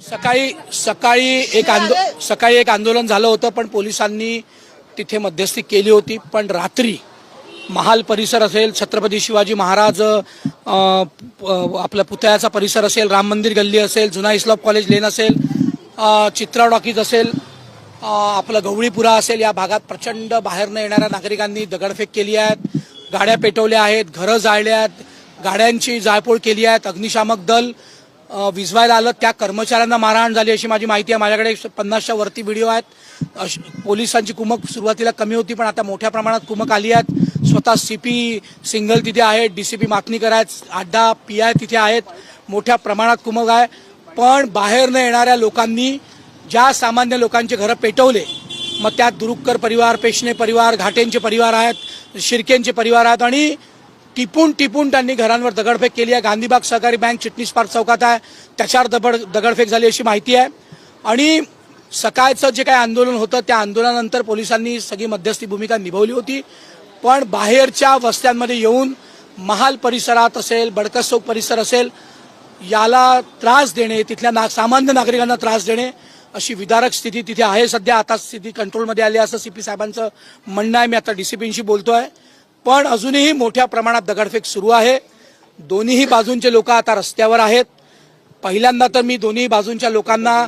सकाळी सकाळी एक आंदो सकाळी एक आंदोलन झालं होतं पण पोलिसांनी तिथे मध्यस्थी केली होती. पण रात्री महाल परिसर असेल छत्रपती शिवाजी महाराज अ, आपल्या पुतळ्याचा परिसर असेल राम मंदिर गल्ली असेल जुना इस्लाम कॉलेज लेन असेल चित्रा टॉकीज असेल आपलं गवळीपुरा असेल या भागात प्रचंड बाहेरनं येणाऱ्या नागरिकांनी दगडफेक केली आहेत गाड्या पेटवल्या आहेत घरं जाळल्या आहेत गाड्यांची जाळपोळ केली आहेत अग्निशामक दल विजवायला आलं त्या कर्मचाऱ्यांना मारहाण झाली अशी माझी माहिती आहे. माझ्याकडे पन्नासच्या वरती व्हिडिओ आहेत. अश- पोलिसांची कुमक सुरुवातीला कमी होती पण आता मोठ्या प्रमाणात कुमक आली आहेत. स्वतः सी पी सिंगल तिथे आहेत डी सी पी मातनीकर आहेत आड्डा पी आय तिथे आहेत. मोठ्या प्रमाणात कुमक आहे. पण बाहेरनं येणाऱ्या लोकांनी ज्या सामान्य लोकांचे घरं पेटवले मग त्यात दुरुक्कर परिवार पेशणे परिवार घाटेंचे परिवार आहेत शिर्केंचे परिवार आहेत आणि टिपून टिपून त्यांनी घरांवर दगडफेक केली आहे. गांधीबाग सहकारी बँक चिटणीस पार्क चौकात आहे. त्याच्यावर दबड दगडफेक झाली अशी माहिती आहे. आणि सकाळचं जे काही आंदोलन होतं त्या आंदोलनानंतर पोलिसांनी सगळी मध्यस्थी भूमिका निभावली होती. पण बाहेरच्या वस्त्यांमध्ये येऊन महाल परिसरात असेल बडकस चौक परिसर असेल याला त्रास देणे तिथल्या ना सामान्य नागरिकांना त्रास देणे अशी विदारक स्थिती तिथे आहे सध्या. आता स्थिती कंट्रोलमध्ये आली असं सी पी साहेबांचं म्हणणं आहे. मी आता डीसीपींशी आहे पण अजूनही मोठ्या प्रमाणात दगडफेक सुरू आहे. दोन्हीही बाजूंचे लोक आता रस्त्यावर आहेत. पहिल्यांदा तर मी दोन्ही बाजूंच्या लोकांना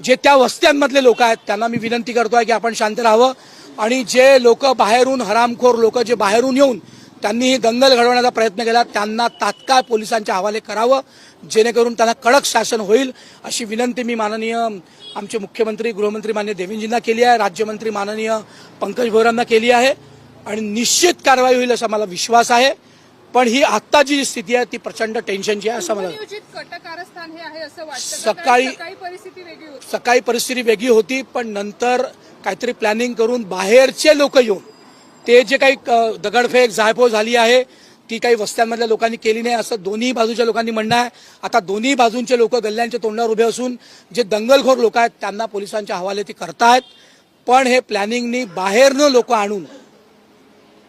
जे त्या वस्त्यांमधले लोक आहेत त्यांना मी विनंती करतोय की आपण शांत राहावं. आणि जे लोक बाहेरून हरामखोर लोक जे बाहेरून येऊन त्यांनी ही दंगल घडवण्याचा प्रयत्न केला त्यांना तात्काळ पोलिसांच्या हवाले करावं. जेणेकरून त्यांना कडक शासन होईल अशी विनंती मी माननीय आमचे मुख्यमंत्री गृहमंत्री मान्य देवेंजींना केली आहे. राज्यमंत्री माननीय पंकज भोरांना केली आहे. आणि निश्चित कारवाई होईल असा मला विश्वास आहे. पण ही आत्ताची जी स्थिती आहे ती प्रचंड टेन्शनची आहे असं मला हे? सकाळी- सकाळी परिस्थिती वेगळी होती. पण नंतर काहीतरी प्लॅनिंग करून बाहेरचे लोक येऊन ते जे काही दगडफेक जायपो झाली आहे ती काही वस्त्यांमधल्या लोकांनी केली नाही असं दोन्ही बाजूच्या लोकांनी म्हणणं आहे. आता दोन्ही बाजूंचे लोक गल्ल्यांच्या तोंडावर उभे असून जे दंगलखोर लोक आहेत त्यांना पोलिसांच्या हवाले ती करतायत. पण हे प्लॅनिंगनी बाहेरनं लोक आणून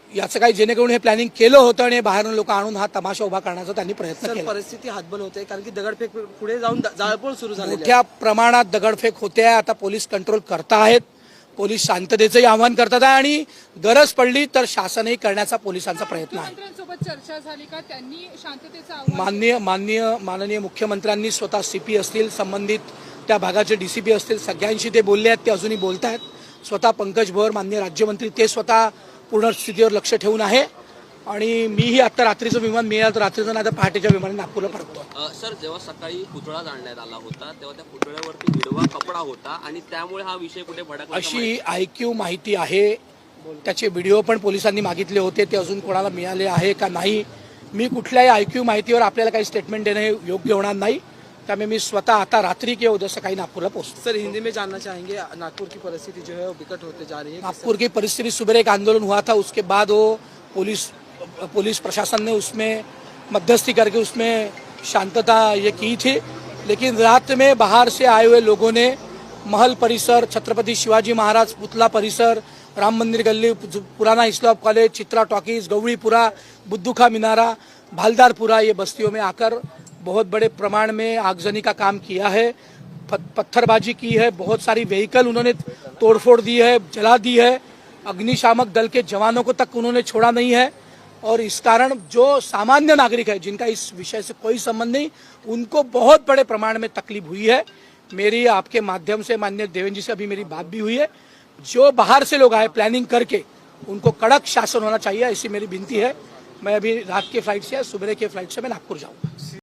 याचं काही जेणेकरून हे प्लॅनिंग केलं होतं आणि बाहेरनं लोक आणून हा तमाशा उभा करण्याचा त्यांनी प्रयत्न सर केला. परिस्थिती हातबल होते कारण की दगडफेक पुढे जाऊन द- जाळपोळ सुरू झाली मोठ्या प्रमाणात दगडफेक होते आहे. आता पोलीस कंट्रोल करताहेत पोलीस शांततेचंही आवाहन करतात आहे. आणि गरज पडली तर शासनही करण्याचा पोलिसांचा प्रयत्न आहे. मुख्यमंत्र्यांसोबत चर्चा झाली का? त्यांनी शांततेचं आव्हान माननीय माननीय माननीय मुख्यमंत्र्यांनी स्वतः सी पी असतील संबंधित त्या भागाचे डी सी पी असतील सगळ्यांशी ते बोलले आहेत ते अजूनही बोलत आहेत स्वतः पंकज भोर माननीय राज्यमंत्री ते स्वतः पूर्ण स्थितीवर लक्ष ठेवून आहे. आणि मीही आता रात्रीचं विमान मिळालं तर रात्रीचं नाही तर पहाटेच्या विमानाने नागपूरला अ, सर जेव्हा सकाळी पुतळा जाळण्यात आला होता तेव्हा त्या पुतळ्यावरती हिरवा कपडा होता आणि त्यामुळे हा विषय कुठे भडकला अशी आयक्यू माहिती आहे. त्याचे व्हिडिओ पण पोलिसांनी मागितले होते. ते अजून कोणाला मिळाले आहे का नाही? मी कुठल्याही आयक्यू माहितीवर आपल्याला काही स्टेटमेंट देणं हे योग्य होणार नाही. त्यामुळे मी स्वतः आता रात्री किंवा उद्या सकाळी नागपूरला पोहोचतो। सर हिंदी में जानना चाहेंगे नागपुर की परिस्थिति जो है वो बिकट होते जा रही है। नागपुर की परिस्थिति सुबह एक आंदोलन हुआ था उसके बाद वो पुलिस पुलिस प्रशासन ने उसमें मध्यस्थी करके उसमें शांतता ये की थी। लेकिन रात में बाहर से आए हुए लोगों ने महल परिसर छत्रपति शिवाजी महाराज पुतला परिसर राम मंदिर गली पुराना इस्लाम कॉलेज चित्रा टॉकीज गौड़ीपुरा बुद्धूखा मीनारा भालदारपुरा ये बस्तियों में आकर बहुत बड़े प्रमाण में आगजनी का काम किया है। पत्थरबाजी की है, बहुत सारी व्हीकल उन्होंने तोड़फोड़ दी है, जला दी है। अग्निशामक दल के जवानों को तक उन्होंने छोड़ा नहीं है। और इस कारण जो सामान्य नागरिक है, जिनका इस विषय से कोई संबंध नहीं, उनको बहुत बड़े प्रमाण में तकलीफ़ हुई है। मेरी, आपके माध्यम से माननीय देवेंद्र जी से अभी मेरी बात भी हुई है। जो बाहर से लोग आए प्लानिंग करके, उनको कड़क शासन होना चाहिए, ऐसी मेरी विनती है। मैं अभी रात के फ़्लाइट से सुबह के फ़्लाइट से मैं नागपुर जाऊँगा।